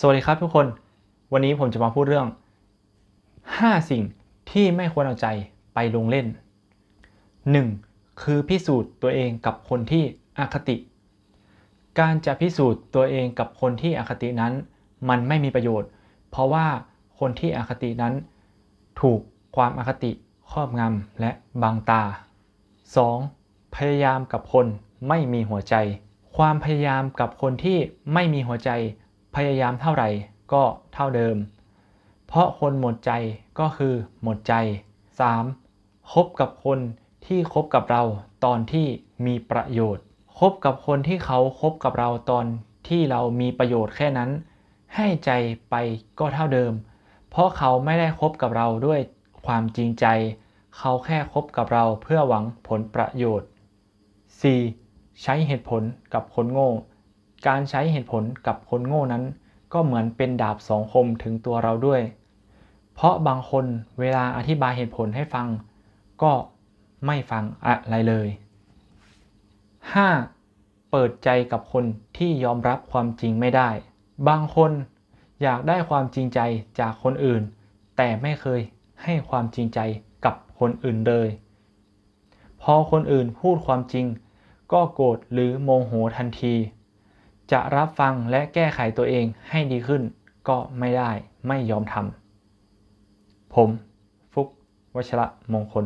สวัสดีครับทุกคน วันนี้ผมจะมาพูดเรื่อง 5 สิ่งที่ไม่ควรเอาใจไปลงเล่น 1. คือพิสูจน์ตัวเองกับคนที่อคติ การจะพิสูจน์ตัวเองกับคนที่อคตินั้น มันไม่มีประโยชน์ เพราะว่าคนที่อคตินั้น ถูกความอคติครอบงำและบังตา 2. พยายามกับคนไม่มีหัวใจ ความพยายามกับคนที่ไม่มีหัวใจ พยายามเท่าไหร่ก็เท่าเดิม เพราะคนหมดใจก็คือหมดใจ 3. คบกับคนที่คบกับเราตอนที่มีประโยชน์ คบกับคนที่เขาคบกับเราตอนที่เรามีประโยชน์แค่นั้น ให้ใจไปก็เท่าเดิม เพราะเขาไม่ได้คบกับเราด้วยความจริงใจ เขาแค่คบกับเราเพื่อหวังผลประโยชน์ 4. ใช้เหตุผลกับคนโง่ การใช้เหตุผลกับคนโง่นั้น ก็เหมือนเป็นดาบสองคมถึงตัวเราด้วย เพราะบางคนเวลาอธิบายเหตุผลให้ฟัง ก็ไม่ฟังอะไรเลย 5. เปิดใจกับคนที่ยอมรับความจริงไม่ได้ บางคนอยากได้ความจริงใจจากคนอื่น แต่ไม่เคยให้ความจริงใจกับคนอื่นเลย พอคนอื่นพูดความจริง ก็โกรธหรือโมโหทันที จะรับฟังและแก้ไขตัวเองให้ดีขึ้น ก็ไม่ได้ไม่ยอมทำผม ฟุกวชระมงคล